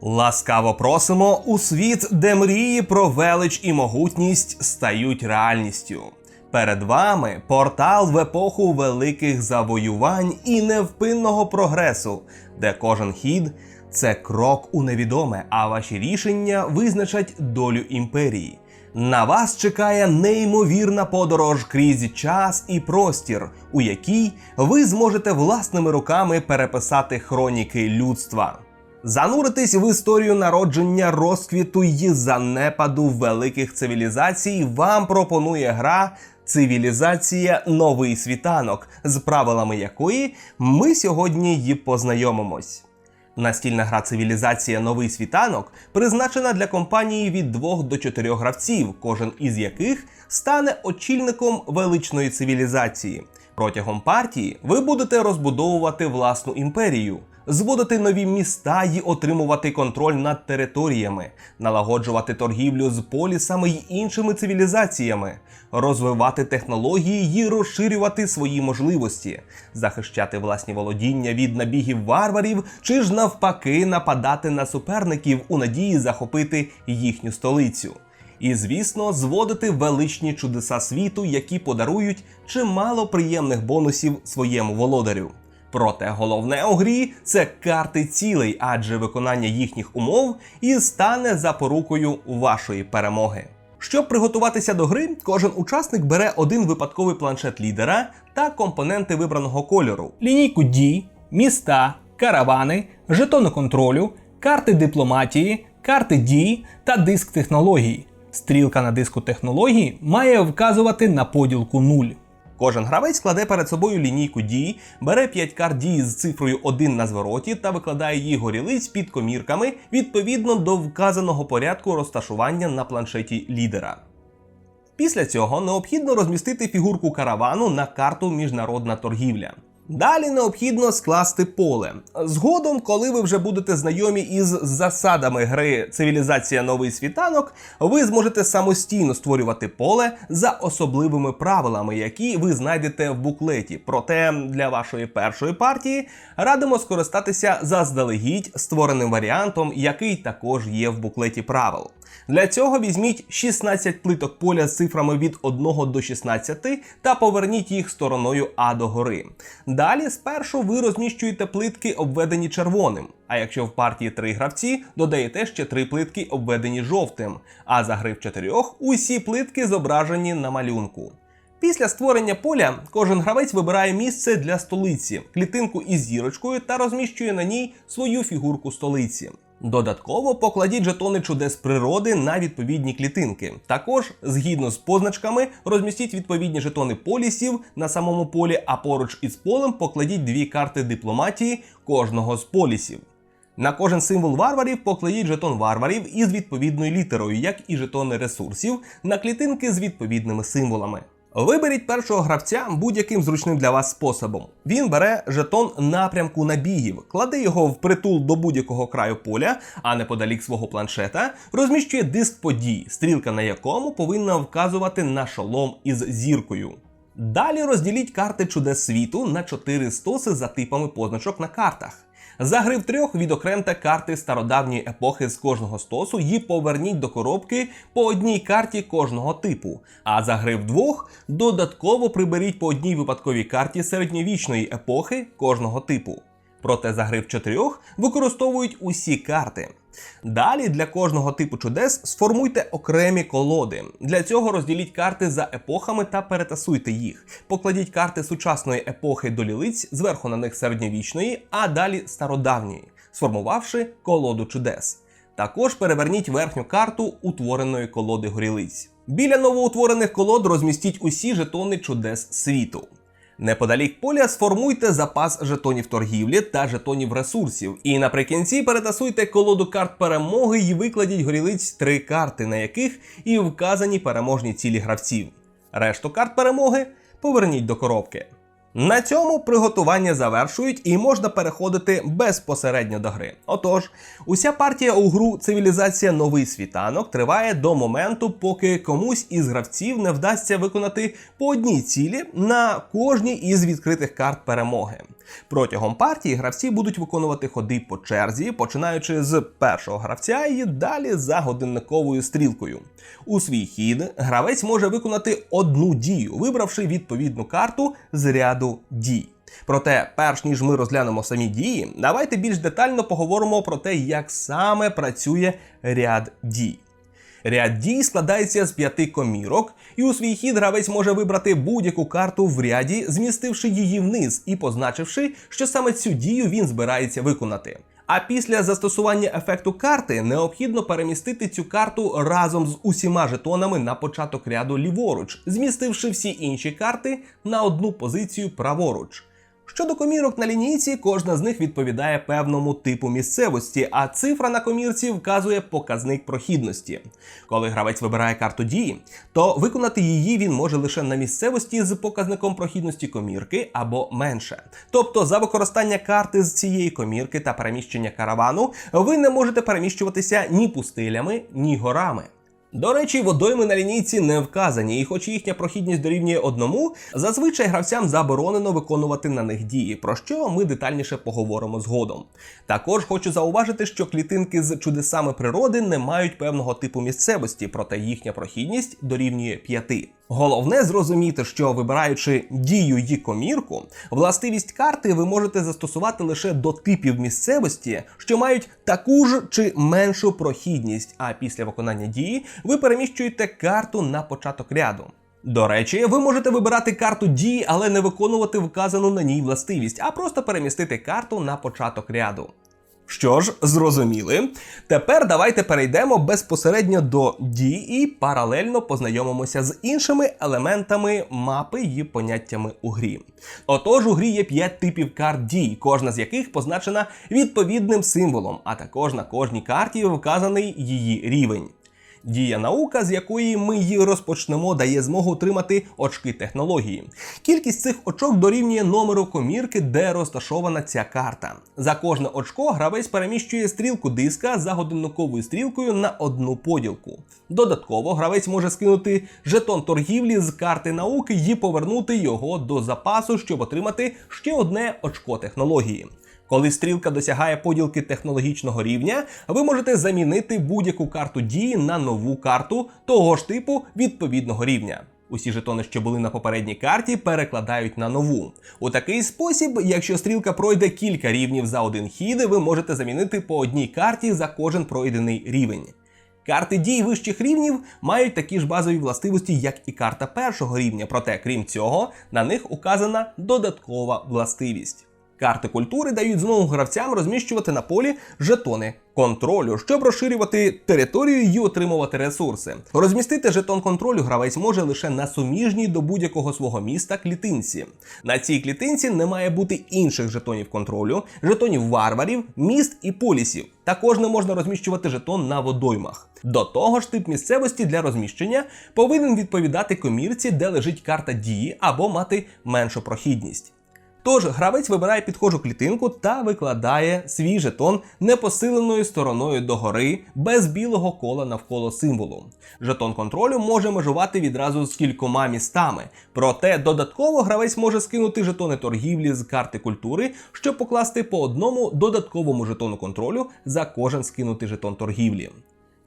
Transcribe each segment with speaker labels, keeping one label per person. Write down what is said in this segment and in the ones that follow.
Speaker 1: Ласкаво просимо у світ, де мрії про велич і могутність стають реальністю. Перед вами портал в епоху великих завоювань і невпинного прогресу, де кожен хід це крок у невідоме, а ваші рішення визначать долю імперії. На вас чекає неймовірна подорож крізь час і простір, у якій ви зможете власними руками переписати хроніки людства. Зануритись в історію народження, розквіту й занепаду великих цивілізацій вам пропонує гра Цивілізація Новий світанок, з правилами якої ми сьогодні й познайомимось. Настільна гра Цивілізація Новий світанок призначена для компанії від 2 до 4 гравців, кожен із яких стане очільником величної цивілізації. Протягом партії ви будете розбудовувати власну імперію, зводити нові міста й отримувати контроль над територіями, налагоджувати торгівлю з полісами й іншими цивілізаціями, розвивати технології й розширювати свої можливості, захищати власні володіння від набігів варварів чи ж навпаки нападати на суперників у надії захопити їхню столицю. І, звісно, зводити величні чудеса світу, які подарують чимало приємних бонусів своєму володарю. Проте головне у грі це карти цілей, адже виконання їхніх умов і стане запорукою вашої перемоги. Щоб приготуватися до гри, кожен учасник бере один випадковий планшет лідера та компоненти вибраного кольору.
Speaker 2: лінійку дій, міста, каравани, жетони контролю, карти дипломатії, карти дій та диск технологій. Стрілка на диску технології має вказувати на поділку 0.
Speaker 1: Кожен гравець кладе перед собою лінійку дій, бере 5 карт дії з цифрою 1 на звороті та викладає її горілиць під комірками відповідно до вказаного порядку розташування на планшеті лідера. Після цього необхідно розмістити фігурку каравану на карту Міжнародна торгівля. Далі необхідно скласти поле. Згодом, коли ви вже будете знайомі із засадами гри Цивілізація Новий світанок, ви зможете самостійно створювати поле за особливими правилами, які ви знайдете в буклеті. Проте для вашої першої партії радимо скористатися заздалегідь створеним варіантом, який також є в буклеті правил. Для цього візьміть 16 плиток поля з цифрами від 1 до 16 та поверніть їх стороною А до гори. Далі спершу ви розміщуєте плитки, обведені червоним. А якщо в партії три гравці, додаєте ще три плитки, обведені жовтим. А за гри в чотирьох усі плитки зображені на малюнку. Після створення поля кожен гравець вибирає місце для столиці, клітинку із зірочкою та розміщує на ній свою фігурку столиці. Додатково покладіть жетони чудес природи на відповідні клітинки. Також, згідно з позначками, розмістіть відповідні жетони полісів на самому полі, а поруч із полем покладіть дві карти дипломатії кожного з полісів. На кожен символ варварів покладіть жетон варварів із відповідною літерою, як і жетони ресурсів на клітинки з відповідними символами. Виберіть першого гравця будь-яким зручним для вас способом. Він бере жетон напрямку набігів, кладе його в притул до будь-якого краю поля, а неподалік свого планшета розміщує диск подій, стрілка на якому повинна вказувати на шолом із зіркою. Далі розділіть карти чудес світу на 4 стоси за типами позначок на картах. За гри в трьох відокремте карти стародавньої епохи з кожного стосу і поверніть до коробки по одній карті кожного типу. А за гри в двох додатково приберіть по одній випадковій карті середньовічної епохи кожного типу. Проте за гри в чотирьох використовують усі карти. Далі для кожного типу чудес сформуйте окремі колоди. Для цього розділіть карти за епохами та перетасуйте їх. Покладіть карти сучасної епохи до лілиць, зверху на них середньовічної, а далі стародавньої, сформувавши колоду чудес. Також переверніть верхню карту утвореної колоди горілиць. Біля новоутворених колод розмістіть усі жетони чудес світу. Неподалік поля сформуйте запас жетонів торгівлі та жетонів ресурсів. І наприкінці перетасуйте колоду карт перемоги і викладіть горілиць три карти, на яких і вказані переможні цілі гравців. Решту карт перемоги поверніть до коробки. На цьому приготування завершують і можна переходити безпосередньо до гри. Отож, уся партія у гру Цивілізація Новий світанок триває до моменту, поки комусь із гравців не вдасться виконати по одній цілі на кожній із відкритих карт перемоги. Протягом партії гравці будуть виконувати ходи по черзі, починаючи з першого гравця і далі за годинниковою стрілкою. У свій хід гравець може виконати одну дію, вибравши відповідну карту з ряду дій. Проте, перш ніж ми розглянемо самі дії, давайте більш детально поговоримо про те, як саме працює ряд дій. Ряд дій складається з п'яти комірок, і у свій хід гравець може вибрати будь-яку карту в ряді, змістивши її вниз і позначивши, що саме цю дію він збирається виконати. А після застосування ефекту карти необхідно перемістити цю карту разом з усіма жетонами на початок ряду ліворуч, змістивши всі інші карти на одну позицію праворуч. Щодо комірок на лінійці, кожна з них відповідає певному типу місцевості, а цифра на комірці вказує показник прохідності. Коли гравець вибирає карту дії, то виконати її він може лише на місцевості з показником прохідності комірки або менше. Тобто, за використання карти з цієї комірки та переміщення каравану, ви не можете переміщуватися ні пустилями, ні горами. До речі, водойми на лінійці не вказані, і хоч їхня прохідність дорівнює одному, зазвичай гравцям заборонено виконувати на них дії, про що ми детальніше поговоримо згодом. Також хочу зауважити, що клітинки з чудесами природи не мають певного типу місцевості, проте їхня прохідність дорівнює 5. Головне зрозуміти, що вибираючи дію і комірку, властивість карти ви можете застосувати лише до типів місцевості, що мають таку ж чи меншу прохідність. А після виконання дії ви переміщуєте карту на початок ряду. До речі, ви можете вибирати карту дії, але не виконувати вказану на ній властивість, а просто перемістити карту на початок ряду. Що ж, зрозуміли. Тепер давайте перейдемо безпосередньо до дій і паралельно познайомимося з іншими елементами мапи і поняттями у грі. Отож, у грі є 5 типів карт дій, кожна з яких позначена відповідним символом, а також на кожній карті вказаний її рівень. Дія наука, з якої ми її розпочнемо, дає змогу отримати очки технології. Кількість цих очок дорівнює номеру комірки, де розташована ця карта. За кожне очко гравець переміщує стрілку диска за годинниковою стрілкою на одну поділку. Додатково гравець може скинути жетон торгівлі з карти науки і повернути його до запасу, щоб отримати ще одне очко технології. Коли стрілка досягає поділки технологічного рівня, ви можете замінити будь-яку карту дії на нову карту того ж типу відповідного рівня. Усі жетони, що були на попередній карті, перекладають на нову. У такий спосіб, якщо стрілка пройде кілька рівнів за один хід, ви можете замінити по одній карті за кожен пройдений рівень. Карти дій вищих рівнів мають такі ж базові властивості, як і карта першого рівня, проте, крім цього, на них указана додаткова властивість. Карти культури дають знову гравцям розміщувати на полі жетони контролю, щоб розширювати територію і отримувати ресурси. Розмістити жетон контролю гравець може лише на суміжній до будь-якого свого міста клітинці. На цій клітинці не має бути інших жетонів контролю, жетонів варварів, міст і полісів. Також не можна розміщувати жетон на водоймах. До того ж, тип місцевості для розміщення повинен відповідати комірці, де лежить карта дії, або мати меншу прохідність. Тож гравець вибирає підхожу клітинку та викладає свій жетон непосиленою стороною догори без білого кола навколо символу. Жетон контролю може межувати відразу з кількома містами, проте додатково гравець може скинути жетони торгівлі з карти культури, щоб покласти по одному додатковому жетону контролю за кожен скинутий жетон торгівлі.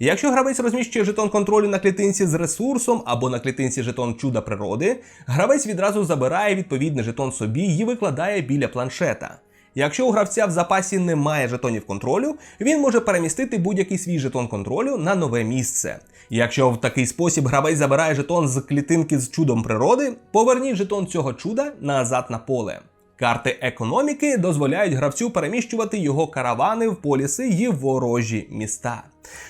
Speaker 1: Якщо гравець розміщує жетон контролю на клітинці з ресурсом або на клітинці жетон чуда природи, гравець відразу забирає відповідний жетон собі і викладає біля планшета. Якщо у гравця в запасі немає жетонів контролю, він може перемістити будь-який свій жетон контролю на нове місце. Якщо в такий спосіб гравець забирає жетон з клітинки з чудом природи, поверніть жетон цього чуда назад на поле. Карти економіки дозволяють гравцю переміщувати його каравани в поліси і ворожі міста.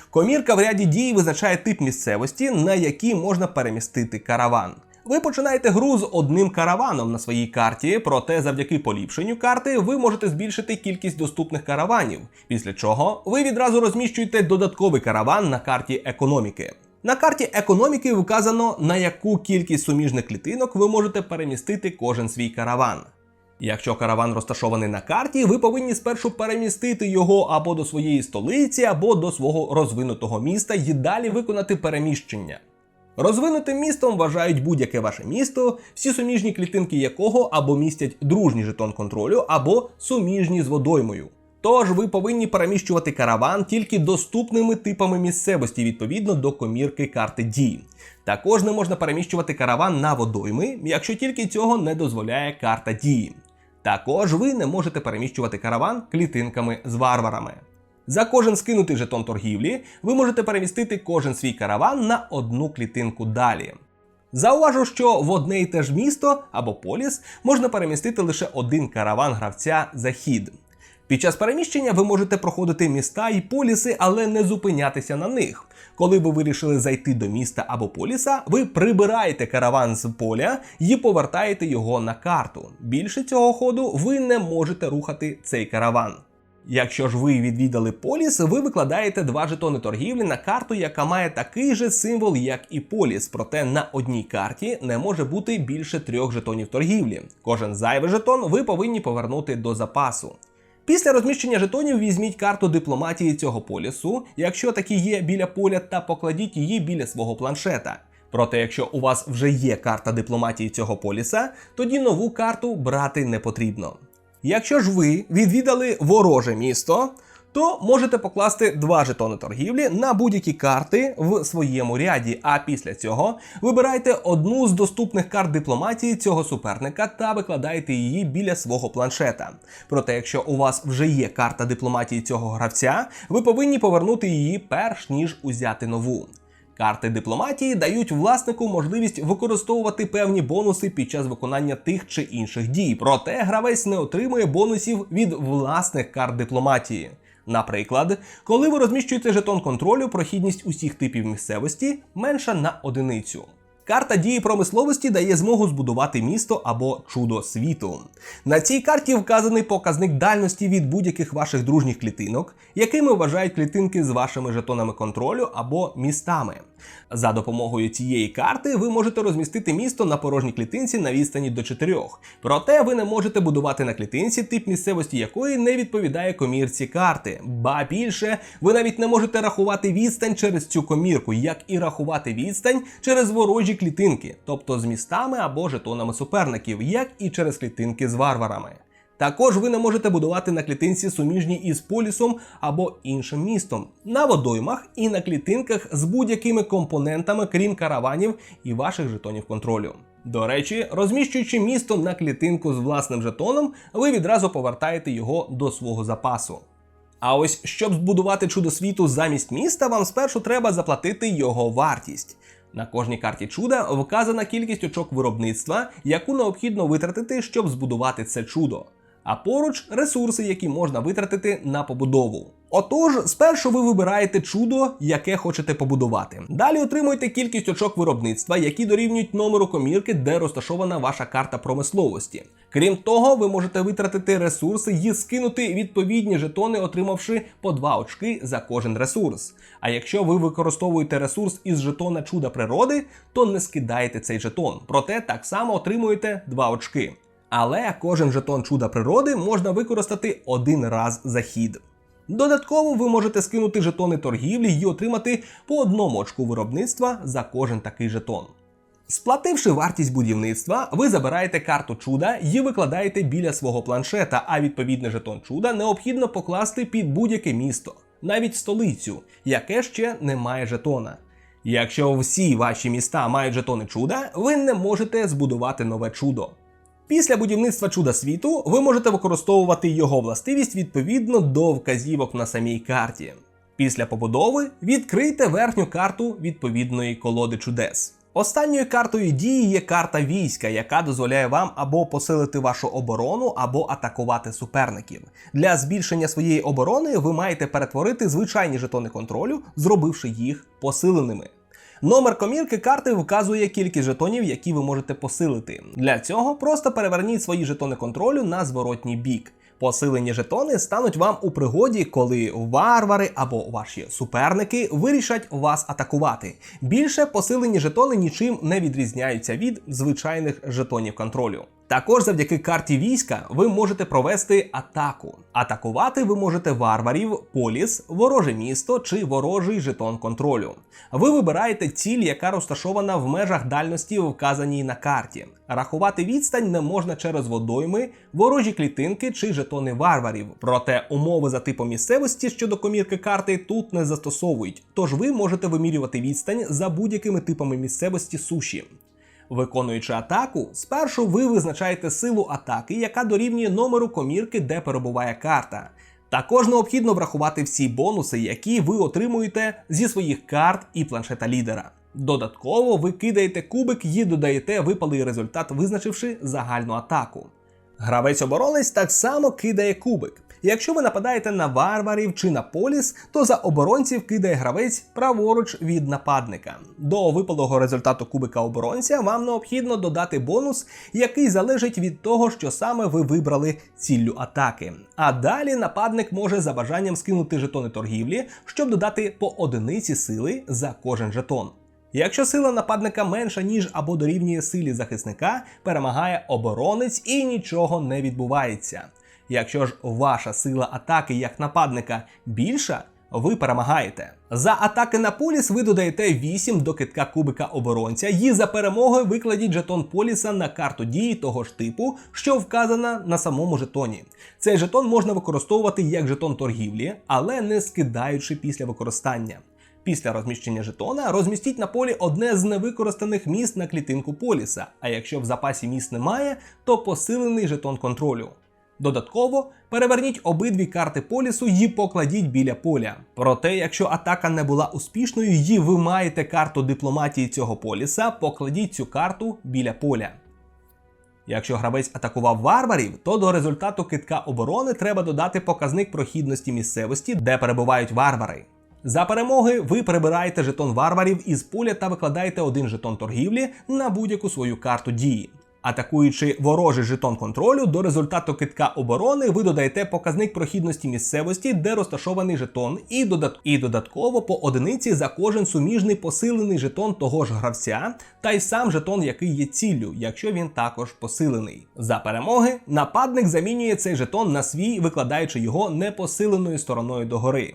Speaker 1: Комірка в ряді дій визначає тип місцевості, на якій можна перемістити караван. Ви починаєте гру з одним караваном на своїй карті, проте завдяки поліпшенню карти ви можете збільшити кількість доступних караванів, після чого ви відразу розміщуєте додатковий караван на карті економіки. На карті економіки вказано, на яку кількість суміжних клітинок ви можете перемістити кожен свій караван. Якщо караван розташований на карті, ви повинні спершу перемістити його або до своєї столиці, або до свого розвинутого міста і далі виконати переміщення. Розвинутим містом вважають будь-яке ваше місто, всі суміжні клітинки якого або містять дружній жетон контролю, або суміжні з водоймою. Тож ви повинні переміщувати караван тільки доступними типами місцевості відповідно до комірки карти дій. Також не можна переміщувати караван на водойми, якщо тільки цього не дозволяє карта дії. Також ви не можете переміщувати караван клітинками з варварами. За кожен скинутий жетон торгівлі ви можете перемістити кожен свій караван на одну клітинку далі. Зауважу, що в одне і те ж місто або поліс можна перемістити лише один караван гравця за хід. Під час переміщення ви можете проходити міста і поліси, але не зупинятися на них. Коли ви вирішили зайти до міста або поліса, ви прибираєте караван з поля і повертаєте його на карту. Більше цього ходу ви не можете рухати цей караван. Якщо ж ви відвідали поліс, ви викладаєте два жетони торгівлі на карту, яка має такий же символ, як і поліс. Проте на одній карті не може бути більше трьох жетонів торгівлі. Кожен зайвий жетон ви повинні повернути до запасу. Після розміщення жетонів візьміть карту дипломатії цього полісу, якщо такі є біля поля, та покладіть її біля свого планшета. Проте, якщо у вас вже є карта дипломатії цього поліса, тоді нову карту брати не потрібно. Якщо ж ви відвідали вороже місто, то можете покласти два жетони торгівлі на будь-які карти в своєму ряді. А після цього вибирайте одну з доступних карт дипломатії цього суперника та викладаєте її біля свого планшета. Проте, якщо у вас вже є карта дипломатії цього гравця, ви повинні повернути її перш ніж узяти нову. Карти дипломатії дають власнику можливість використовувати певні бонуси під час виконання тих чи інших дій. Проте гравець не отримує бонусів від власних карт дипломатії. Наприклад, коли ви розміщуєте жетон контролю, прохідність усіх типів місцевості менша на одиницю. Карта дії промисловості дає змогу збудувати місто або чудо світу. На цій карті вказаний показник дальності від будь-яких ваших дружніх клітинок, якими вважають клітинки з вашими жетонами контролю або містами. За допомогою цієї карти ви можете розмістити місто на порожній клітинці на відстані до 4. Проте ви не можете будувати на клітинці, тип місцевості якої не відповідає комірці карти. Ба більше, ви навіть не можете рахувати відстань через цю комірку, як і рахувати відстань через ворожі клітинки, тобто з містами або жетонами суперників, як і через клітинки з варварами. Також ви не можете будувати на клітинці суміжні із полісом або іншим містом, на водоймах і на клітинках з будь-якими компонентами, крім караванів і ваших жетонів контролю. До речі, розміщуючи місто на клітинку з власним жетоном, ви відразу повертаєте його до свого запасу. А ось щоб збудувати чудо світу замість міста, вам спершу треба заплатити його вартість. На кожній карті чуда вказана кількість очок виробництва, яку необхідно витратити, щоб збудувати це чудо. А поруч ресурси, які можна витратити на побудову. Отож, спершу ви вибираєте чудо, яке хочете побудувати. Далі отримуєте кількість очок виробництва, які дорівнюють номеру комірки, де розташована ваша карта промисловості. Крім того, ви можете витратити ресурси і скинути відповідні жетони, отримавши по 2 очки за кожен ресурс. А якщо ви використовуєте ресурс із жетона чуда природи, то не скидаєте цей жетон, проте так само отримуєте 2 очки. Але кожен жетон чуда природи можна використати один раз за хід. Додатково ви можете скинути жетони торгівлі і отримати по одному очку виробництва за кожен такий жетон. Сплативши вартість будівництва, ви забираєте карту чуда і викладаєте біля свого планшета, а відповідний жетон чуда необхідно покласти під будь-яке місто, навіть столицю, яке ще не має жетона. Якщо всі ваші міста мають жетони чуда, ви не можете збудувати нове чудо. Після будівництва чуда світу ви можете використовувати його властивість відповідно до вказівок на самій карті. Після побудови відкрийте верхню карту відповідної колоди чудес. Останньою картою дії є карта війська, яка дозволяє вам або посилити вашу оборону, або атакувати суперників. Для збільшення своєї оборони ви маєте перетворити звичайні жетони контролю, зробивши їх посиленими. Номер комірки карти вказує кількість жетонів, які ви можете посилити. Для цього просто переверніть свої жетони контролю на зворотній бік. Посилені жетони стануть вам у пригоді, коли варвари або ваші суперники вирішать вас атакувати. Більше посилені жетони нічим не відрізняються від звичайних жетонів контролю. Також завдяки карті війська ви можете провести атаку. Атакувати ви можете варварів, поліс, вороже місто чи ворожий жетон контролю. Ви вибираєте ціль, яка розташована в межах дальності, вказаній на карті. Рахувати відстань не можна через водойми, ворожі клітинки чи жетони варварів. Проте умови за типом місцевості щодо комірки карти тут не застосовують, тож ви можете вимірювати відстань за будь-якими типами місцевості суші. Виконуючи атаку, спершу ви визначаєте силу атаки, яка дорівнює номеру комірки, де перебуває карта. Також необхідно врахувати всі бонуси, які ви отримуєте зі своїх карт і планшета лідера. Додатково ви кидаєте кубик і додаєте випалий результат, визначивши загальну атаку. Гравець-оборонець так само кидає кубик. Якщо ви нападаєте на варварів чи на поліс, то за оборонців кидає гравець праворуч від нападника. До випалого результату кубика оборонця вам необхідно додати бонус, який залежить від того, що саме ви вибрали ціллю атаки. А далі нападник може за бажанням скинути жетони торгівлі, щоб додати по одиниці сили за кожен жетон. Якщо сила нападника менша, ніж або дорівнює силі захисника, перемагає оборонець і нічого не відбувається. Якщо ж ваша сила атаки як нападника більша, ви перемагаєте. За атаки на поліс ви додаєте 8 до китка кубика оборонця, і за перемогою викладіть жетон поліса на карту дії того ж типу, що вказана на самому жетоні. Цей жетон можна використовувати як жетон торгівлі, але не скидаючи після використання. Після розміщення жетона розмістіть на полі одне з невикористаних міст на клітинку поліса, а якщо в запасі міст немає, то посилений жетон контролю. Додатково переверніть обидві карти полісу і покладіть біля поля. Проте, якщо атака не була успішною і ви маєте карту дипломатії цього поліса, покладіть цю карту біля поля. Якщо гравець атакував варварів, то до результату китка оборони треба додати показник прохідності місцевості, де перебувають варвари. За перемоги ви прибираєте жетон варварів із поля та викладаєте один жетон торгівлі на будь-яку свою карту дії. Атакуючи ворожий жетон контролю, до результату китка оборони ви додаєте показник прохідності місцевості, де розташований жетон, і, додат... і додатково по одиниці за кожен суміжний посилений жетон того ж гравця, та й сам жетон, який є ціллю, якщо він також посилений. За перемоги нападник замінює цей жетон на свій, викладаючи його непосиленою стороною догори.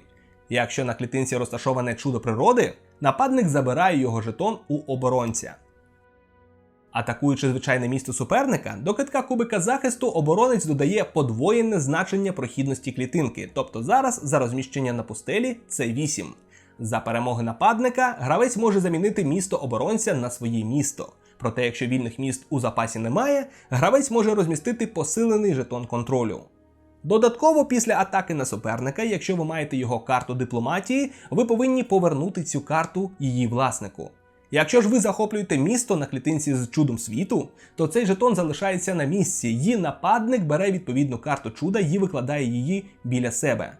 Speaker 1: Якщо на клітинці розташоване чудо природи, нападник забирає його жетон у оборонця. Атакуючи звичайне місто суперника, до китка кубика захисту оборонець додає подвоєне значення прохідності клітинки, тобто зараз за розміщення на пустелі це 8. За перемоги нападника гравець може замінити місто оборонця на своє місто. Проте, якщо вільних міст у запасі немає, гравець може розмістити посилений жетон контролю. Додатково, після атаки на суперника, якщо ви маєте його карту дипломатії, ви повинні повернути цю карту її власнику. Якщо ж ви захоплюєте місто на клітинці з чудом світу, то цей жетон залишається на місці, її нападник бере відповідну карту чуда і викладає її біля себе.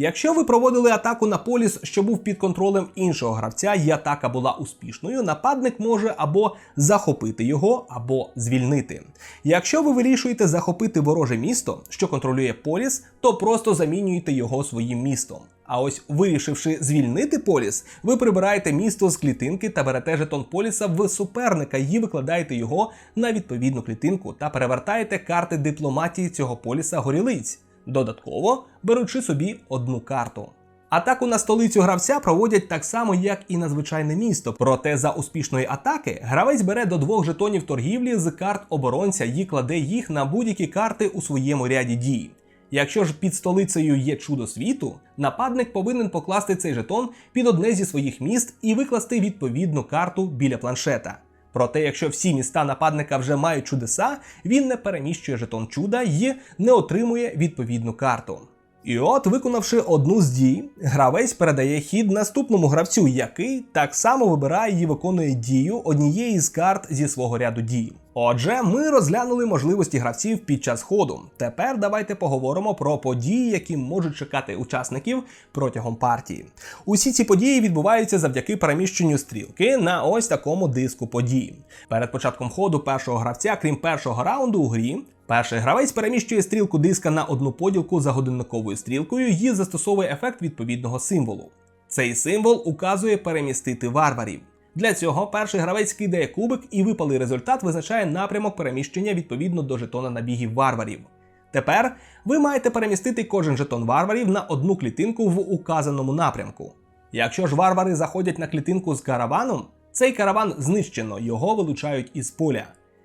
Speaker 1: Якщо ви проводили атаку на поліс, що був під контролем іншого гравця, і атака була успішною, нападник може або захопити його, або звільнити. Якщо ви вирішуєте захопити вороже місто, що контролює поліс, то просто замінюєте його своїм містом. А ось вирішивши звільнити поліс, ви прибираєте місто з клітинки та берете жетон поліса в суперника і викладаєте його на відповідну клітинку та перевертаєте карти дипломатії цього поліса горілиць, додатково беручи собі одну карту. Атаку на столицю гравця проводять так само, як і на звичайне місто. Проте за успішної атаки гравець бере до двох жетонів торгівлі з карт оборонця і кладе їх на будь-які карти у своєму ряді дій. Якщо ж під столицею є чудо світу, нападник повинен покласти цей жетон під одне зі своїх міст і викласти відповідну карту біля планшета. Проте, якщо всі міста нападника вже мають чудеса, він не переміщує жетон чуда і не отримує відповідну карту. І от, виконавши одну з дій, гравець передає хід наступному гравцю, який так само вибирає і виконує дію однієї з карт зі свого ряду дій. Отже, ми розглянули можливості гравців під час ходу. Тепер давайте поговоримо про події, які можуть чекати учасників протягом партії. Усі ці події відбуваються завдяки переміщенню стрілки на ось такому диску подій. Перед початком ходу першого гравця, крім першого раунду у грі, Перший гравець переміщує стрілку диска на одну поділку за годинниковою стрілкою і застосовує ефект відповідного символу. Цей символ указує перемістити варварів. Для цього перший гравець кидає кубик і випалий результат визначає напрямок переміщення відповідно до жетона набігів варварів. Тепер ви маєте перемістити кожен жетон варварів на одну клітинку в указаному напрямку. Якщо ж варвари заходять на клітинку з караваном, цей караван знищено, його вилучають із поля.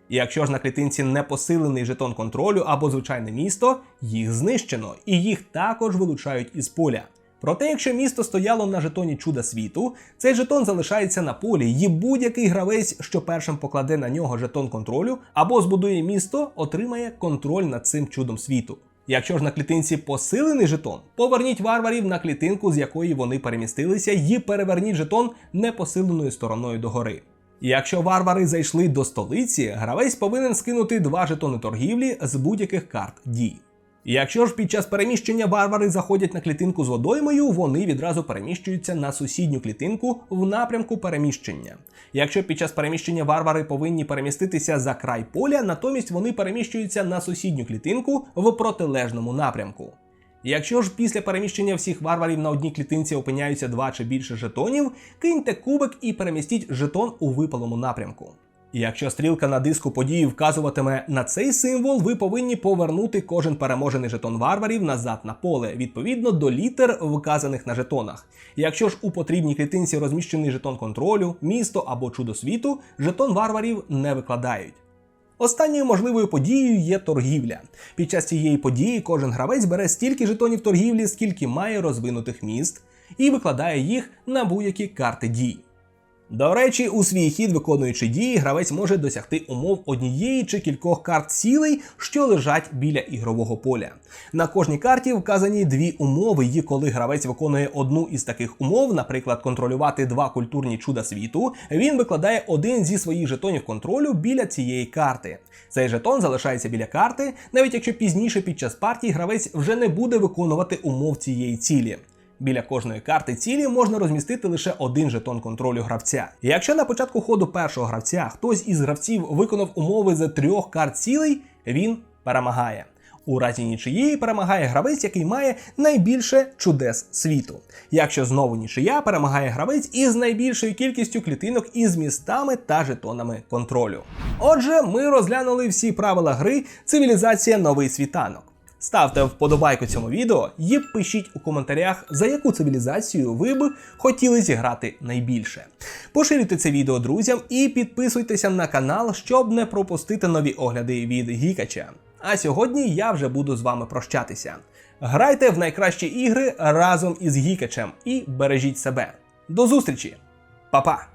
Speaker 1: І якщо ж на клітинці не посилений жетон контролю або звичайне місто, їх знищено, і їх також вилучають із поля. Проте, якщо місто стояло на жетоні чуда світу, цей жетон залишається на полі, і будь-який гравець, що першим покладе на нього жетон контролю або збудує місто, отримає контроль над цим чудом світу. Якщо ж на клітинці посилений жетон, поверніть варварів на клітинку, з якої вони перемістилися, і переверніть жетон непосиленою стороною догори. Якщо варвари зайшли до столиці, гравець повинен скинути два жетони торгівлі з будь-яких карт дій. Якщо ж під час переміщення варвари заходять на клітинку з водоймою, вони відразу переміщуються на сусідню клітинку в напрямку переміщення. Якщо під час переміщення варвари повинні переміститися за край поля, натомість вони переміщуються на сусідню клітинку в протилежному напрямку. Якщо ж після переміщення всіх варварів на одній клітинці опиняються два чи більше жетонів, киньте кубик і перемістіть жетон у випалому напрямку. Якщо стрілка на диску події вказуватиме на цей символ, ви повинні повернути кожен переможений жетон варварів назад на поле, відповідно до літер, вказаних на жетонах. Якщо ж у потрібній клітинці розміщений жетон контролю, місто або чудо світу, жетон варварів не викладають. Останньою можливою подією є торгівля. Під час цієї події кожен гравець бере стільки жетонів торгівлі, скільки має розвинутих міст, і викладає їх на будь-які карти дій. До речі, у свій хід, виконуючи дії, гравець може досягти умов однієї чи кількох карт цілей, що лежать біля ігрового поля. На кожній карті вказані дві умови, і коли гравець виконує одну із таких умов, наприклад, контролювати два культурні чуда світу, він викладає один зі своїх жетонів контролю біля цієї карти. Цей жетон залишається біля карти, навіть якщо пізніше під час партії гравець вже не буде виконувати умов цієї цілі. Біля кожної карти цілі можна розмістити лише один жетон контролю гравця. Якщо на початку ходу першого гравця хтось із гравців виконав умови з трьох карт цілей, він перемагає. У разі нічиєї перемагає гравець, який має найбільше чудес світу. Якщо знову нічия, перемагає гравець із найбільшою кількістю клітинок із містами та жетонами контролю. Отже, ми розглянули всі правила гри Цивілізація Новий світанок. Ставте вподобайку цьому відео і пишіть у коментарях, за яку цивілізацію ви б хотіли зіграти найбільше. Поширюйте це відео друзям і підписуйтеся на канал, щоб не пропустити нові огляди від Гікача. А сьогодні я вже буду з вами прощатися. Грайте в найкращі ігри разом із Гікачем і бережіть себе. До зустрічі! Па-па!